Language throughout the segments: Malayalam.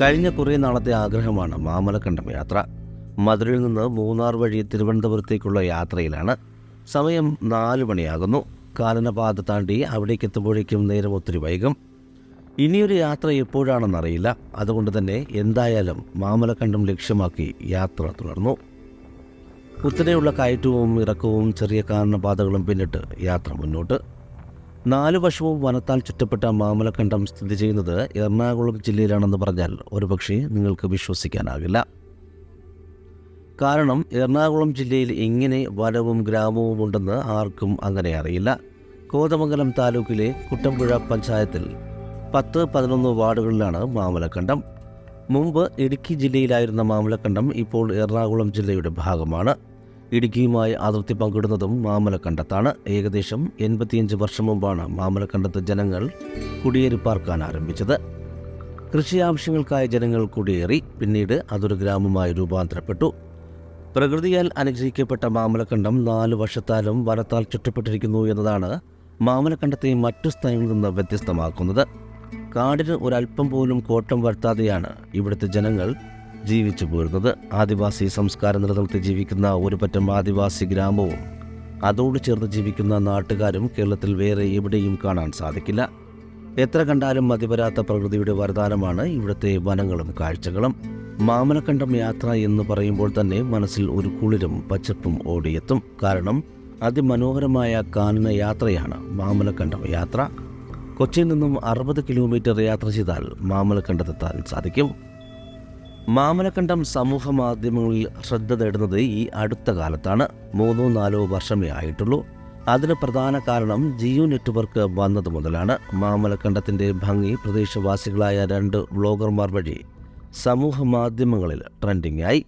കഴിഞ്ഞ കുറേ നാളത്തെ ആഗ്രഹമാണ് മാമലക്കണ്ടം യാത്ര. മധുരയിൽ നിന്ന് മൂന്നാർ വഴി തിരുവനന്തപുരത്തേക്കുള്ള യാത്രയിലാണ്. സമയം നാല് മണിയാകുന്നു. കാലനപാത താണ്ടി അവിടേക്ക് എത്തുമ്പോഴേക്കും നേരം ഒത്തിരി വൈകും. ഇനിയൊരു യാത്ര എപ്പോഴാണെന്നറിയില്ല. അതുകൊണ്ട് തന്നെ എന്തായാലും മാമലക്കണ്ടം ലക്ഷ്യമാക്കി യാത്ര തുടർന്നു. കുത്തനെയുള്ള കയറ്റവും ഇറക്കവും ചെറിയ കാരണപാതകളും പിന്നിട്ട് യാത്ര മുന്നോട്ട്. നാലു വശവും വനത്താൽ ചുറ്റപ്പെട്ട മാമലക്കണ്ടം സ്ഥിതി ചെയ്യുന്നത് എറണാകുളം ജില്ലയിലാണെന്ന് പറഞ്ഞാൽ ഒരുപക്ഷെ നിങ്ങൾക്ക് വിശ്വസിക്കാനാകില്ല. കാരണം എറണാകുളം ജില്ലയിൽ ഇങ്ങനെ വനവും ഗ്രാമവും ഉണ്ടെന്ന് ആർക്കും അങ്ങനെ അറിയില്ല. കോതമംഗലം താലൂക്കിലെ കുട്ടമ്പുഴ പഞ്ചായത്തിൽ പത്ത് പതിനൊന്ന് വാർഡുകളിലാണ് മാമലക്കണ്ടം മുമ്പ് ഇടുക്കി ജില്ലയിലായിരുന്ന മാമലക്കണ്ടം ഇപ്പോൾ എറണാകുളം ജില്ലയുടെ ഭാഗമാണ്. ഇടുക്കിയുമായി അതിർത്തി പങ്കിടുന്നതും മാമലക്കണ്ടത്താണ്. ഏകദേശം എൺപത്തിയഞ്ച് വർഷം മുമ്പാണ് മാമലക്കണ്ടത്ത് ജനങ്ങൾ കുടിയേറി പാർക്കാൻ ആരംഭിച്ചത്. കൃഷി ആവശ്യങ്ങൾക്കായി ജനങ്ങൾ കുടിയേറി പിന്നീട് അതൊരു ഗ്രാമമായി രൂപാന്തരപ്പെട്ടു. പ്രകൃതിയാൽ അനുഗ്രഹിക്കപ്പെട്ട മാമലക്കണ്ടം നാല് വർഷത്താലും വനത്താൽ ചുറ്റപ്പെട്ടിരിക്കുന്നു എന്നതാണ് മാമലക്കണ്ടത്തെ മറ്റു സ്ഥലങ്ങളിൽ നിന്ന് വ്യത്യസ്തമാക്കുന്നത്. കാടിന് ഒരല്പം പോലും കോട്ടം വരുത്താതെയാണ് ഇവിടുത്തെ ജനങ്ങൾ ജീവിച്ചു പോരുന്നത്. ആദിവാസി സംസ്കാരം നിലനിർത്തി ജീവിക്കുന്ന ഒരുപറ്റം ആദിവാസി ഗ്രാമവും അതോട് ചേർന്ന് ജീവിക്കുന്ന നാട്ടുകാരും കേരളത്തിൽ വേറെ എവിടെയും കാണാൻ സാധിക്കില്ല. എത്ര കണ്ടാലും മതിവരാത്ത പ്രകൃതിയുടെ വരദാനമാണ് ഇവിടുത്തെ വനങ്ങളും കാഴ്ചകളും. മാമലക്കണ്ടം യാത്ര എന്ന് പറയുമ്പോൾ തന്നെ മനസ്സിൽ ഒരു കുളിരും പച്ചപ്പും ഓടിയെത്തും. കാരണം അതിമനോഹരമായ കാനന യാത്രയാണ് മാമലക്കണ്ടം യാത്ര. കൊച്ചിയിൽ നിന്നും അറുപത് കിലോമീറ്റർ യാത്ര ചെയ്താൽ മാമലക്കണ്ടത്തെത്താൻ സാധിക്കും. മാമലക്കണ്ടം സമൂഹ മാധ്യമങ്ങളിൽ ശ്രദ്ധ തേടുന്നത് ഈ അടുത്ത കാലത്താണ്. മൂന്നോ നാലോ വർഷമേ ആയിട്ടുള്ളൂ. അതിന് പ്രധാന കാരണം ജിയോ നെറ്റ്വർക്ക് വന്നത് മുതലാണ്. മാമലക്കണ്ടത്തിന്റെ ഭംഗി പ്രദേശവാസികളായ രണ്ട് വ്ളോഗർമാർ വഴി സമൂഹ മാധ്യമങ്ങളിൽ ട്രെൻഡിംഗ് ആയി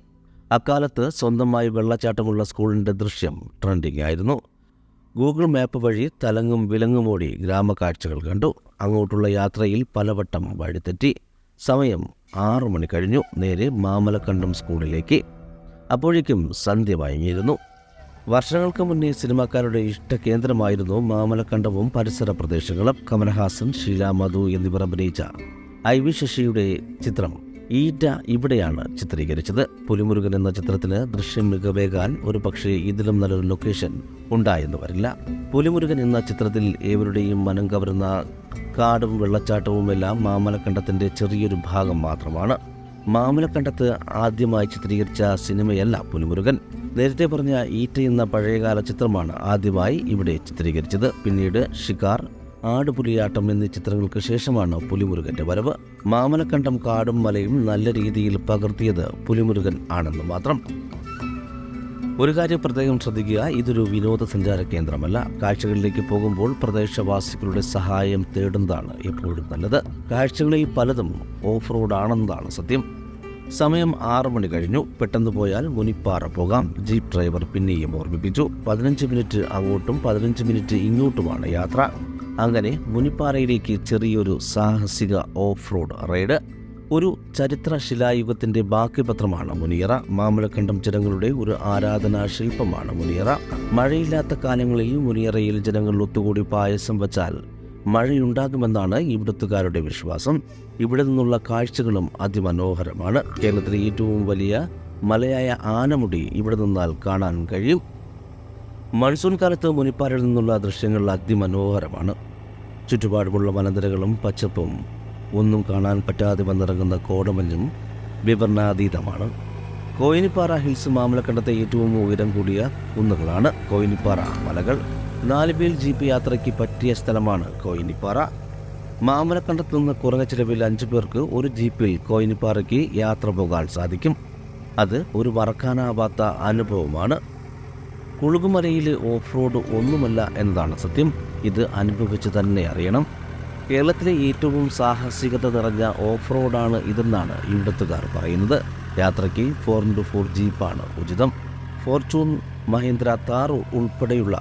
അക്കാലത്ത് സ്വന്തമായി വെള്ളച്ചാട്ടമുള്ള സ്കൂളിന്റെ ദൃശ്യം ട്രെൻഡിംഗ് ആയിരുന്നു ഗൂഗിൾ മാപ്പ് വഴി തലങ്ങും വിലങ്ങുമോടി ഗ്രാമക്കാഴ്ചകൾ കണ്ടു. അങ്ങോട്ടുള്ള യാത്രയിൽ പലവട്ടം വഴിതെറ്റി. സമയം ആറു മണി കഴിഞ്ഞു. നേരെ മാമലക്കണ്ടം സ്കൂളിലേക്ക്. അപ്പോഴേക്കും സന്ധ്യ വൈകിയിരുന്നു. വർഷങ്ങൾക്ക് മുന്നേ സിനിമാക്കാരുടെ ഇഷ്ടകേന്ദ്രമായിരുന്നു മാമലക്കണ്ടവും പരിസര പ്രദേശങ്ങളും. കമലഹാസൻ ഷീല മധു എന്നിവർ അഭിനയിച്ച ഐ വി ശശിയുടെ ചിത്രം ഈറ്റ ഇവിടെയാണ് ചിത്രീകരിച്ചത്. പുലിമുരുകൻ എന്ന ചിത്രത്തിന് ദൃശ്യം മികവേകാൻ ഒരു പക്ഷേ ഇതിലും നല്ലൊരു ലൊക്കേഷൻ ഉണ്ടായെന്ന് വരില്ല. പുലിമുരുകൻ എന്ന ചിത്രത്തിൽ ഏവരുടെയും മനം കവരുന്ന കാടും വെള്ളച്ചാട്ടവും എല്ലാം മാമലക്കണ്ടത്തിന്റെ ചെറിയൊരു ഭാഗം മാത്രമാണ്. മാമലക്കണ്ടത്ത് ആദ്യമായി ചിത്രീകരിച്ച സിനിമയല്ല പുലിമുരുകൻ. നേരത്തെ പറഞ്ഞ ഈറ്റ എന്ന പഴയകാല ചിത്രമാണ് ആദ്യമായി ഇവിടെ ചിത്രീകരിച്ചത്. പിന്നീട് ഷിക്കാർ ആടുപുലിയാട്ടം എന്നീ ചിത്രങ്ങൾക്ക് ശേഷമാണ് പുലിമുരുകന്റെ വരവ്. മാമലക്കണ്ടം കാടും മലയും നല്ല രീതിയിൽ പകർത്തിയത് പുലിമുരുകൻ ആണെന്ന് മാത്രം. ഒരു കാര്യം പ്രത്യേകം ശ്രദ്ധിക്കുക ഇതൊരു വിനോദസഞ്ചാര കേന്ദ്രമല്ല. കാഴ്ചകളിലേക്ക് പോകുമ്പോൾ പ്രദേശവാസികളുടെ സഹായം തേടുന്നതാണ് എപ്പോഴും നല്ലത്. കാഴ്ചകളിൽ പലതും ഓഫ് റോഡ് ആണെന്നതാണ് സത്യം. സമയം ആറു മണി കഴിഞ്ഞു. പെട്ടെന്ന് പോയാൽ മുനിപ്പാറ പോകാം. ജീപ്പ് ഡ്രൈവർ പിന്നെയും ഓർമ്മിപ്പിച്ചു. പതിനഞ്ച് മിനിറ്റ് അങ്ങോട്ടും പതിനഞ്ച് മിനിറ്റ് ഇങ്ങോട്ടുമാണ് യാത്ര. അങ്ങനെ മുനിപ്പാറയിലേക്ക് ചെറിയൊരു സാഹസിക ഓഫ് റോഡ് റൈഡ്. ഒരു ചരിത്ര ശിലായുഗത്തിന്റെ ബാക്കി പത്രമാണ് മുനിയറ. മാമ്പഴക്കണ്ടം ജനങ്ങളുടെ ഒരു ആരാധനാ ശില്പമാണ് മുനിയറ. മഴയില്ലാത്ത കാലങ്ങളിൽ മുനിയറയിൽ ജനങ്ങൾ ഒത്തുകൂടി പായസം വച്ചാൽ മഴയുണ്ടാകുമെന്നാണ് ഇവിടുത്തുകാരുടെ വിശ്വാസം. ഇവിടെ നിന്നുള്ള കാഴ്ചകളും അതിമനോഹരമാണ്. കേരളത്തിലെ ഏറ്റവും വലിയ മലയായ ആനമുടി ഇവിടെ നിന്നാൽ കാണാൻ കഴിയും. മൺസൂൺ കാലത്ത് മുനിപ്പാറയിൽ നിന്നുള്ള ദൃശ്യങ്ങൾ അതിമനോഹരമാണ്. ചുറ്റുപാടുമുള്ള വനനിരകളും പച്ചപ്പും ഒന്നും കാണാൻ പറ്റാതെ വന്നിറങ്ങുന്ന കോടമഞ്ഞും വിവരണാതീതമാണ്. കോയിനിപ്പാറ ഹിൽസ് മാമലക്കണ്ടത്തെ ഏറ്റവും ഉയരം കൂടിയ കുന്നുകളാണ് കോയിനിപ്പാറ മലകൾ. നാലുപേൽ ജീപ്പ് യാത്രയ്ക്ക് പറ്റിയ സ്ഥലമാണ് കോയിനിപ്പാറ. മാമലക്കണ്ടത്തു നിന്ന് കുറഞ്ഞ ചിലവിൽ അഞ്ചു പേർക്ക് ഒരു ജീപ്പിൽ കോയിനിപ്പാറയ്ക്ക് യാത്ര പോകാൻ സാധിക്കും. അത് ഒരു മറക്കാനാവാത്ത അനുഭവമാണ്. കുളുകുമലയിൽ ഓഫ് റോഡ് ഒന്നുമല്ല എന്നതാണ് സത്യം. ഇത് അനുഭവിച്ച് തന്നെ അറിയണം. കേരളത്തിലെ ഏറ്റവും സാഹസികത നിറഞ്ഞ ഓഫ് റോഡാണ് ഇതെന്നാണ് ഇവിടുത്തുകാർ പറയുന്നത്. യാത്രയ്ക്ക് ഫോർ ഇന്റു ഫോർ ജീപ്പാണ് ഉചിതം. ഫോർച്യൂൺ മഹീന്ദ്ര താർ ഉൾപ്പെടെയുള്ള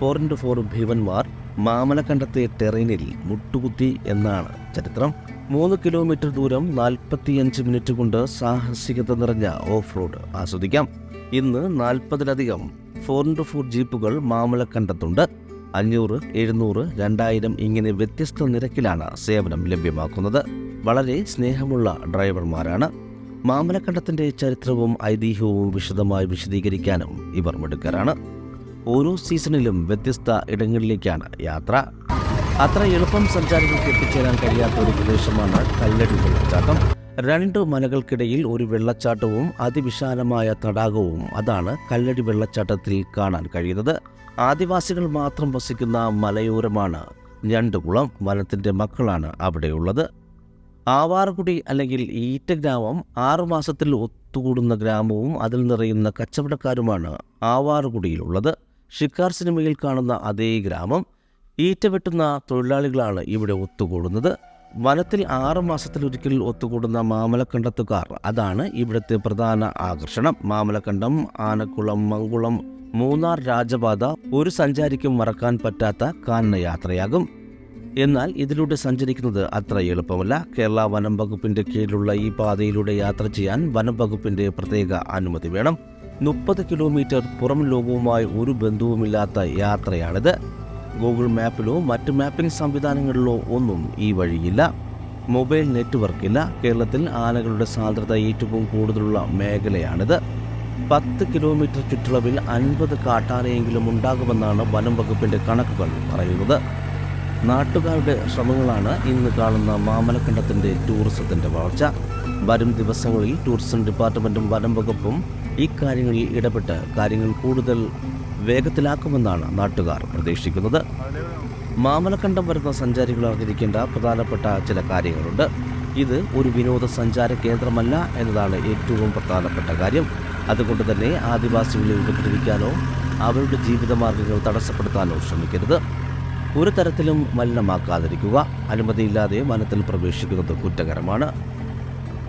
ഫോർ ഇന്റു ഫോർ ഭീവന്മാർ മാമലക്കണ്ടത്തെ ടെറൈനിൽ മുട്ടുകുത്തി എന്നാണ് ചരിത്രം. മൂന്ന് കിലോമീറ്റർ ദൂരം നാൽപ്പത്തിയഞ്ച് മിനിറ്റ് കൊണ്ട് സാഹസികത നിറഞ്ഞ ഓഫ് റോഡ് ആസ്വദിക്കാം. ഇന്ന് നാൽപ്പതിലധികം ഫോർ ഇന്റു ഫോർ ജീപ്പുകൾ മാമലക്കണ്ടത്തുണ്ട്. അഞ്ഞൂറ് എഴുന്നൂറ് രണ്ടായിരം ഇങ്ങനെ വ്യത്യസ്ത നിരക്കിലാണ് സേവനം ലഭ്യമാക്കുന്നത്. വളരെ സ്നേഹമുള്ള ഡ്രൈവർമാരാണ്. മാമലക്കണ്ടത്തിന്റെ ചരിത്രവും ഐതിഹ്യവും വിശദമായി വിശദീകരിക്കാനും ഇവർ മിടുക്കരാണ്. ഓരോ സീസണിലും വ്യത്യസ്ത ഇടങ്ങളിലേക്കാണ് യാത്ര. അത്ര എളുപ്പം സഞ്ചാരികൾക്ക് എത്തിച്ചേരാൻ കഴിയാത്ത ഒരു പ്രദേശമാണ് കല്ലടി വെള്ളച്ചാട്ടം. രണ്ട് മലകൾക്കിടയിൽ ഒരു വെള്ളച്ചാട്ടവും അതിവിശാലമായ തടാകവും അതാണ് കല്ലടി വെള്ളച്ചാട്ടത്തിൽ കാണാൻ കഴിയുന്നത്. ആദിവാസികൾ മാത്രം വസിക്കുന്ന മലയോരമാണ്. ഞണ്ടുകുളം വനത്തിന്റെ മക്കളാണ് അവിടെയുള്ളത് ആവാറുകുടി അല്ലെങ്കിൽ ഈറ്റ ഗ്രാമം ആറുമാസത്തിൽ ഒത്തുകൂടുന്ന ഗ്രാമവും അതിൽ നിറയുന്ന കച്ചവടക്കാരുമാണ് ആവാറുകുടിയിലുള്ളത് ഷിക്കാർ സിനിമയിൽ കാണുന്ന അതേ ഗ്രാമം. ഈറ്റ വെട്ടുന്ന തൊഴിലാളികളാണ് ഇവിടെ ഒത്തുകൂടുന്നത്. വനത്തിൽ ആറ് മാസത്തിലൊരിക്കൽ ഒത്തുകൂടുന്ന മാമലക്കണ്ടത്തുകാർ അതാണ് ഇവിടുത്തെ പ്രധാന ആകർഷണം. മാമലക്കണ്ടം ആനക്കുളം മങ്കുളം മൂന്നാർ രാജപാത ഒരു സഞ്ചാരിക്കും മറക്കാൻ പറ്റാത്ത കാനന യാത്രയാകും എന്നാൽ ഇതിലൂടെ സഞ്ചരിക്കുന്നത് അത്ര എളുപ്പമല്ല. കേരള വനം വകുപ്പിന്റെ കീഴിലുള്ള ഈ പാതയിലൂടെ യാത്ര ചെയ്യാൻ വനം വകുപ്പിന്റെ പ്രത്യേക അനുമതി വേണം. മുപ്പത് കിലോമീറ്റർ പുറം ലോകവുമായി ഒരു ബന്ധവുമില്ലാത്ത യാത്രയാണിത്. ഗൂഗിൾ മാപ്പിലോ മറ്റ് മാപ്പിംഗ് സംവിധാനങ്ങളിലോ ഒന്നും ഈ വഴിയില്ല. മൊബൈൽ നെറ്റ്വർക്ക് ഇല്ല കേരളത്തിൽ ആനകളുടെ സാന്ദ്രത ഏറ്റവും കൂടുതലുള്ള മേഖലയാണിത്. പത്ത് കിലോമീറ്റർ ചുറ്റളവിൽ അൻപത് കാട്ടാനയെങ്കിലും ഉണ്ടാകുമെന്നാണ് വനം വകുപ്പിന്റെ കണക്കുകൾ പറയുന്നത്. നാട്ടുകാരുടെ ശ്രമങ്ങളാണ് ഇന്ന് കാണുന്ന മാമലക്കണ്ടത്തിന്റെ ടൂറിസത്തിന്റെ വളർച്ച. വരും ദിവസങ്ങളിൽ ടൂറിസം ഡിപ്പാർട്ട്മെന്റും വനം വകുപ്പും ഇക്കാര്യങ്ങളിൽ ഇടപെട്ട് കാര്യങ്ങൾ കൂടുതൽ വേഗത്തിലാക്കുമെന്നാണ് നാട്ടുകാർ പ്രതീക്ഷിക്കുന്നത്. മാമലക്കണ്ടം വരുന്ന സഞ്ചാരികൾ അറിഞ്ഞിരിക്കേണ്ട പ്രധാനപ്പെട്ട ചില കാര്യങ്ങളുണ്ട്. ഇത് ഒരു വിനോദസഞ്ചാര കേന്ദ്രമല്ല എന്നതാണ് ഏറ്റവും പ്രധാനപ്പെട്ട കാര്യം. അതുകൊണ്ട് തന്നെ ആദിവാസികളെ ഉപദ്രവിക്കാനോ അവരുടെ ജീവിതമാർഗങ്ങൾ തടസ്സപ്പെടുത്താനോ ശ്രമിക്കരുത്. ഒരു തരത്തിലും മലിനമാക്കാതിരിക്കുക. അനുമതിയില്ലാതെ വനത്തിൽ പ്രവേശിക്കുന്നത് കുറ്റകരമാണ്.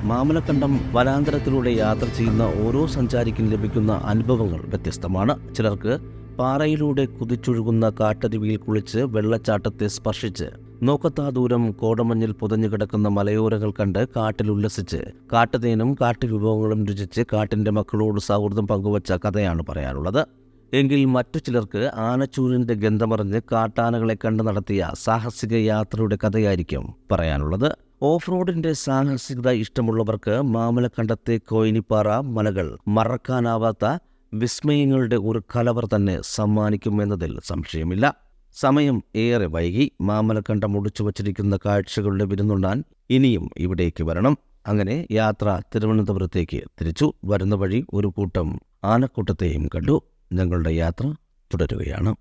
മാമലക്കണ്ടം വനാന്തരത്തിലൂടെ യാത്ര ചെയ്യുന്ന ഓരോ സഞ്ചാരിക്കും ലഭിക്കുന്ന അനുഭവങ്ങൾ വ്യത്യസ്തമാണ്. ചിലർക്ക് പാറയിലൂടെ കുതിച്ചൊഴുകുന്ന കാട്ടരുവിയിൽ കുളിച്ച് വെള്ളച്ചാട്ടത്തെ സ്പർശിച്ച് നോക്കത്താ ദൂരം കോടമഞ്ഞിൽ പുതഞ്ഞു കിടക്കുന്ന മലയോരങ്ങൾ കണ്ട് കാട്ടിൽ ഉല്ലസിച്ച് കാട്ടുതേനും കാട്ടുവിഭവങ്ങളും രുചിച്ച് കാട്ടിന്റെ മക്കളോട് സൗഹൃദം പങ്കുവച്ച കഥയാണ് പറയാനുള്ളത്. എങ്കിൽ മറ്റു ചിലർക്ക് ആനച്ചൂരിന്റെ ഗന്ധമറിഞ്ഞ് കാട്ടാനകളെ കണ്ട് നടത്തിയ സാഹസിക യാത്രയുടെ കഥയായിരിക്കും പറയാനുള്ളത്. ഓഫ് റോഡിന്റെ സാഹസികത ഇഷ്ടമുള്ളവർക്ക് മാമലക്കണ്ടത്തെ കോയിനിപ്പാറ മലകൾ മറക്കാനാവാത്ത വിസ്മയങ്ങളുടെ ഒരു കലവർ തന്നെ സമ്മാനിക്കുമെന്നതിൽ സംശയമില്ല. സമയം ഏറെ വൈകി. മാമലക്കണ്ടം ഒടിച്ചു വച്ചിരിക്കുന്ന കാഴ്ചകളുടെ വിരുന്നുണ്ടാൻ ഇനിയും ഇവിടേക്ക് വരണം. അങ്ങനെ യാത്ര തിരുവനന്തപുരത്തേക്ക് തിരിച്ചു. വരുന്ന വഴി ഒരു കൂട്ടം ആനക്കൂട്ടത്തെയും കണ്ടു. ഞങ്ങളുടെ യാത്ര തുടരുകയാണ്.